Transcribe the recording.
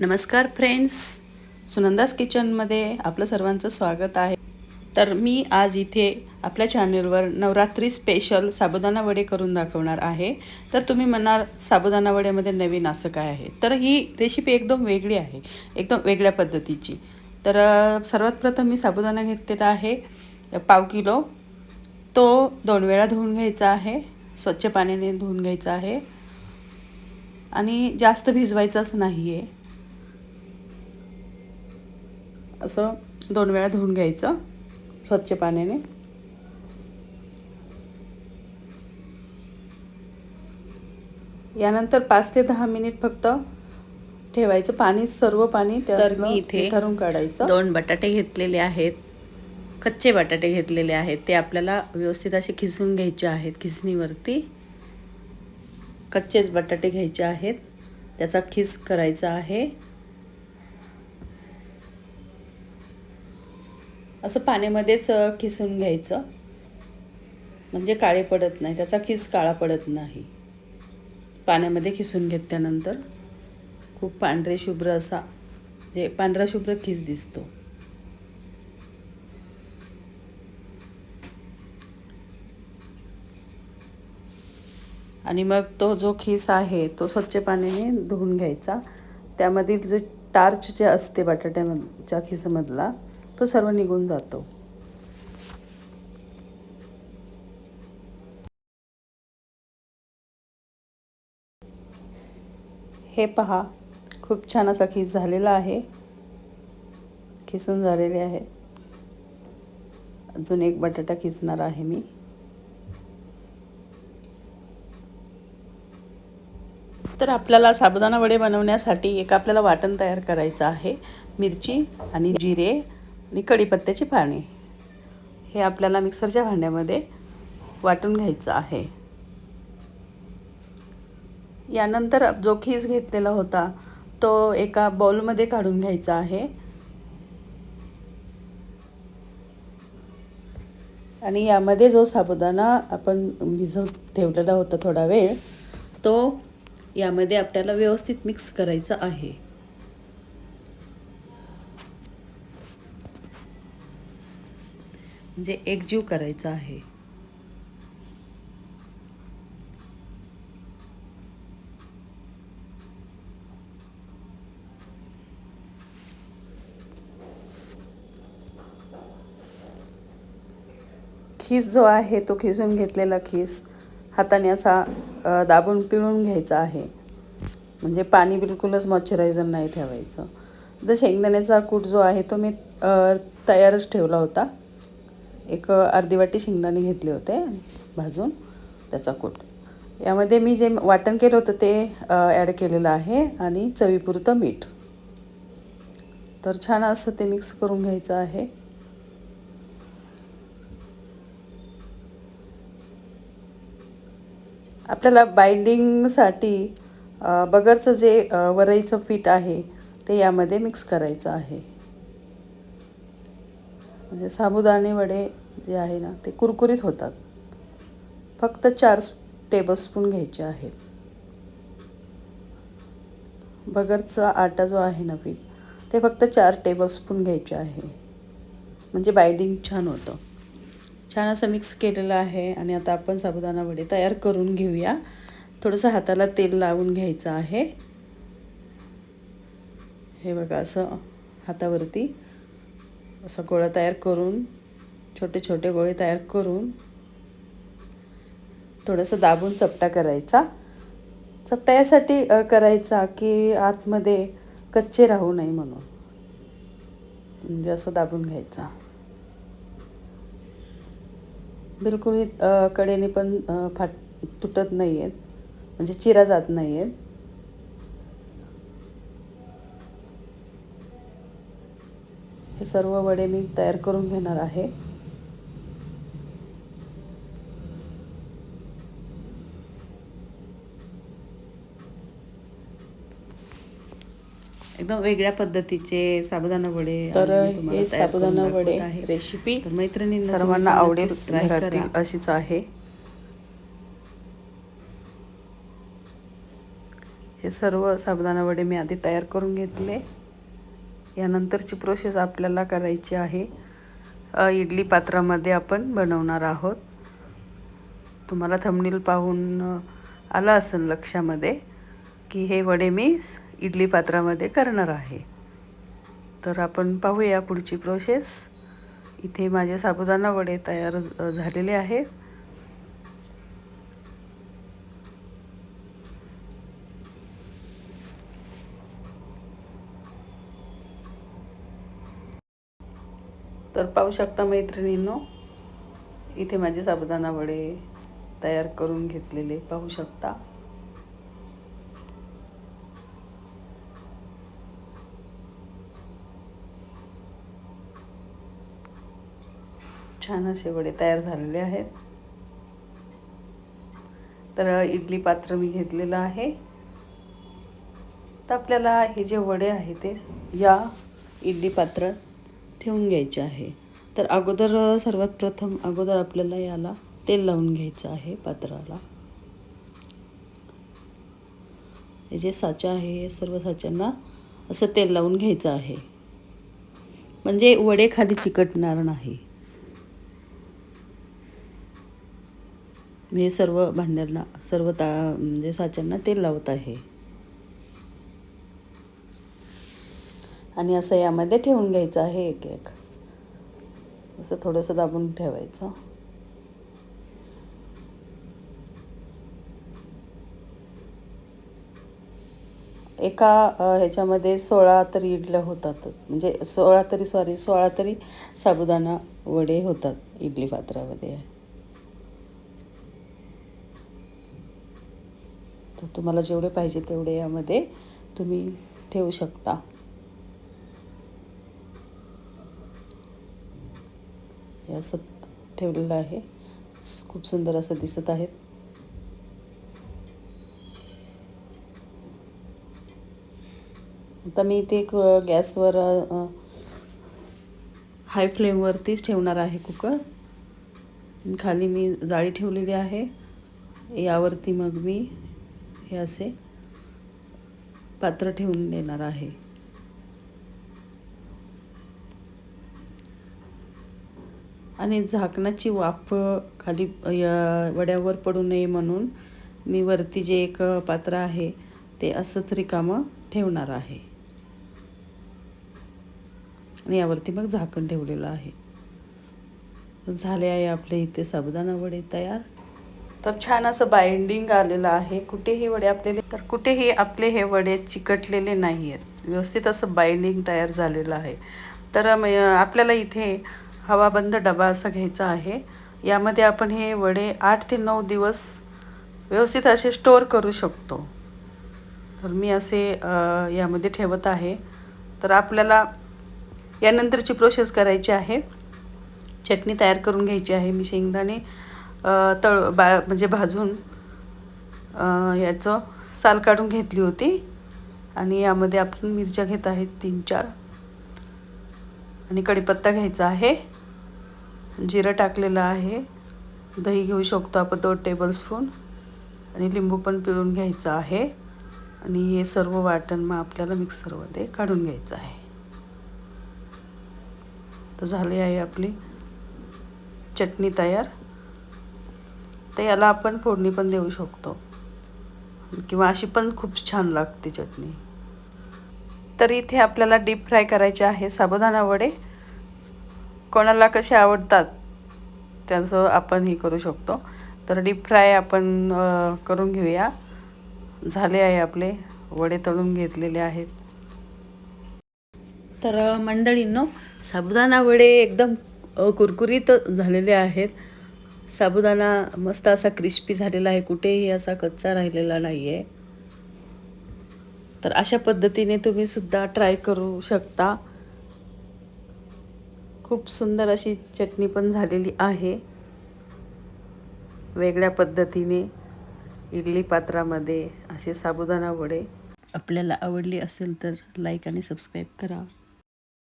नमस्कार फ्रेंड्स. सुनंदास किचनमध्ये आपलं सर्वांचं स्वागत आहे. तर मी आज इथे आपल्या चॅनलवर नवरात्री स्पेशल साबुदाणा वडे करून दाखवणार आहे. तर तुम्ही म्हणाल साबुदाणा वड्यामध्ये नवीन असं काय आहे? तर ही रेसिपी एकदम वेगळी आहे. एकदम वेगळ्या पद्धतीची. तर सर्वात प्रथम मी साबुदाणा घेतलेला आहे. पाव किलो. तो दोन वेळा धुवून घ्यायचा आहे. स्वच्छ पाण्याने धुवून घ्यायचा आहे. आणि जास्त भिजवायचाच नाही आहे असं दोन वेळा धुवून घ्यायचं स्वच्छ पाण्याने. यानंतर पाच ते दहा मिनिट फक्त ठेवायचं. पाणी सर्व पाणी तर मी इथे ठरून काढायचं. दोन बटाटे घेतलेले आहेत. कच्चे बटाटे घेतलेले आहेत. ते आपल्याला व्यवस्थित असे खिसून घ्यायचे आहेत. खिसणीवरती कच्चेच बटाटे घ्यायचे आहेत. त्याचा खिस करायचा आहे. असं पाण्यामध्येच खिसून घ्यायचं. म्हणजे काळे पडत नाही. त्याचा खिस काळा पडत नाही. पाण्यामध्ये खिसून घेतल्यानंतर खूप पांढरे शुभ्र असा म्हणजे पांढरा शुभ्र खिस दिसतो. आणि मग तो जो खिस आहे तो स्वच्छ पाण्याने धुवून घ्यायचा. त्यामधील जो टार्च जे असते बटाट्यामधच्या खिसमधला तो सर्व निघून जातो. हे पहा खूप छान असा खिस झालेला आहे. खिसून झालेले आहे अजून एक बटाटा खिसणार आहे मी. तर आपल्याला साबुदाणा वडे बनवण्यासाठी एक आपल्याला वाटण तयार करायचं आहे. मिरची आणि जिरे आणि कढीपत्त्याची पाने हे आपल्याला मिक्सरच्या भांड्यामध्ये वाटून घ्यायचं आहे. यानंतर जो खीस घेतलेला होता तो एका बाउलमध्ये काढून घ्यायचा आहे. आणि यामध्ये जो साबुदाणा आपण भिजवत ठेवलेला होता थोडा वेळ तो यामध्ये आपल्याला व्यवस्थित मिक्स करायचा आहे. म्हणजे एकजीव करायचा आहे. खीस जो आहे तो खिसून घेतलेला खीस हाताने असा दाबून पिळून घ्यायचा आहे. म्हणजे पाणी बिलकुलच मॉइश्चरायझर नाही ठेवायचं. तर शेंगदाण्याचा कूट जो आहे तो मी तयारच ठेवला होता. एक अर्धी वाटी शेंगदाणे घेतले होते भाजून त्याचा कूट. यामध्ये मी जे वाटण केलं होतं ते ॲड केलेलं आहे आणि चवीपुरतं मीठ. तर छान असं ते मिक्स करून घ्यायचं आहे. आपल्याला बाइंडिंगसाठी बगरचं जे वरईचं पीठ आहे ते यामध्ये मिक्स करायचं आहे. म्हणजे साबुदाणे वडे जे आहे ना ते कुरकुरीत होतात. फक्त चार टेबलस्पून घ्यायचे आहेत. बगरचा आटा जो आहे ना पीठ ते फक्त चार टेबलस्पून घ्यायचे आहे. म्हणजे बाइंडिंग छान होतं. छान असं मिक्स केलेलं आहे आणि आता आपण साबुदाणा वडे तयार करून घेऊया. थोडंसं हाताला तेल लावून घ्यायचं आहे. हे बघा असं हातावरती असं गोळा तयार करून छोटे छोटे गोळे तयार करून थोडंसं दाबून चपटा करायचा. चपटा यासाठी करायचा की आतमध्ये कच्चे राहू नये म्हणून. म्हणजे असं दाबून घ्यायचा. बिलकुल कडेने पण फाट तुटत नाही आहेत म्हणजे चिरा जात नाही आहेत हे सर्व वडे मी तयार करून घेणार आहे एकदम वेगळ्या पद्धतीचे साबुदाणा वडे तर हे साबुदाणा दाखवत वडे आहे. रेसिपी तर मैत्रिणींना सर्वांना आवडेल घरातील. अशीच आहे हे सर्व साबुदाणा वडे मी आधी तयार करून घेतले यानंतरची प्रोसेस आपल्याला करायची आहे. इडली पात्रामध्ये आपण बनवणार आहोत. तुम्हाला थंबनेल पाहून आला आलं असेल लक्षामध्ये की हे वडे मी इडली पात्रामध्ये करणार आहे. तर आपण पाहूया पुढची प्रोसेस इथे माझे साबुदाणा वडे तयार झालेले आहेत. तर पाहू शकता मैत्रिणींनो इथे माझे साबुदाणा वडे तयार करून घेतलेले पाहू शकता. छान असे वडे तयार झालेले आहेत. तर इडली पात्र मी घेतलेलं आहे. तर आपल्याला हे जे वडे आहे ते या इडली पात्र ठेवून घ्यायचे आहे. तर अगोदर सर्वात प्रथम अगोदर आपल्याला याला तेल लावून घ्यायचं आहे पात्राला. हे जे साचा आहे हे सर्व साच्यांना असं तेल लावून घ्यायचं आहे. म्हणजे वडे खाली चिकटणार नाही. मी सर्व भांड्यांना सर्व ता म्हणजे साच्यांना तेल लावत आहे. आणि असं यामध्ये ठेवून घ्यायचं आहे एक एक. असं थोडंसं दाबून ठेवायचं. एका ह्याच्यामध्ये सोळा तरी इडल्या होतातच. म्हणजे सोळा तरी सॉरी सोळा तरी साबुदाणा वडे होतात इडली पात्रामध्ये. तर तुम्हाला जेवढे पाहिजे तेवढे यामध्ये तुम्ही ठेवू शकता. हे असं ठेवलेलं आहे. खूप सुंदर असं दिसत आहेत आता मी इथे एक गॅसवर हाय फ्लेमवरतीच ठेवणार आहे कुकर. खाली मी जाळी ठेवलेली आहे. यावरती मग मी हे असे पात्र ठेवून देणार आहे. आणि झाकणाची वाफ खाली वड्यावर पडू नये म्हणून मी वरती जे एक पात्र आहे ते असंच रिकामं ठेवणार आहे. आणि यावरती मग झाकण ठेवलेलं आहे. झाले आहे आपले इथे साबुदाणा वडे तयार. तर छान असं बाइंडिंग आलेलं आहे. कुठेही वडे आपले तर कुठेही आपले हे वडे चिकटलेले नाही आहेत व्यवस्थित असं बाइंडिंग तयार झालेलं आहे. तर आपल्याला इथे हवाबंद डबा असा घ्यायचा आहे. यामध्ये आपण हे वडे आठ ते नऊ दिवस व्यवस्थित असे स्टोअर करू शकतो. तर मी असे यामध्ये ठेवत आहे. तर आपल्याला यानंतरची प्रोसेस करायची आहे. चटणी तयार करून घ्यायची आहे. मी शेंगदाणे तळ बा म्हणजे भाजून याचं साल काढून घेतली होती. आणि यामध्ये आपण मिरच्या घेत आहेत तीन चार. आणि कढीपत्ता घ्यायचा आहे. जिरं टाकलेलं आहे. दही घेऊ शकतो आपण दोन टेबलस्पून आणि लिंबू पण पिळून घ्यायचं आहे. आणि हे सर्व वाटण मग आपल्याला मिक्सरमध्ये काढून घ्यायचं आहे. तर झाली आहे आपली चटणी तयार. तर याला आपण फोडणी पण देऊ शकतो. किंवा अशी पण खूप छान लागते चटणी. तर इथे आपल्याला डीप फ्राय करायचे आहे. साबुदाणा वडे. कोणाला कसे आवडतात त्याचं आपण हे करू शकतो. तर डीप फ्राय आपण करून घेऊया. झाले आहे आपले. वडे तळून घेतलेले आहेत. तर मंडळींनो साबुदाणा वडे एकदम कुरकुरीत झालेले आहेत. साबुदाणा मस्त असा क्रिस्पी झालेला आहे. कुठेही असा कच्चा राहिलेला नाही आहे तर अशा पद्धतीने तुम्ही सुद्धा ट्राय करू शकता. खूप सुंदर अशी चटणी पण झालेली आहे. वेगळ्या पद्धतीने इडली पात्रामध्ये असे साबुदाणा वडे. आपल्याला आवडली असेल तर लाईक आणि सबस्क्राईब करा.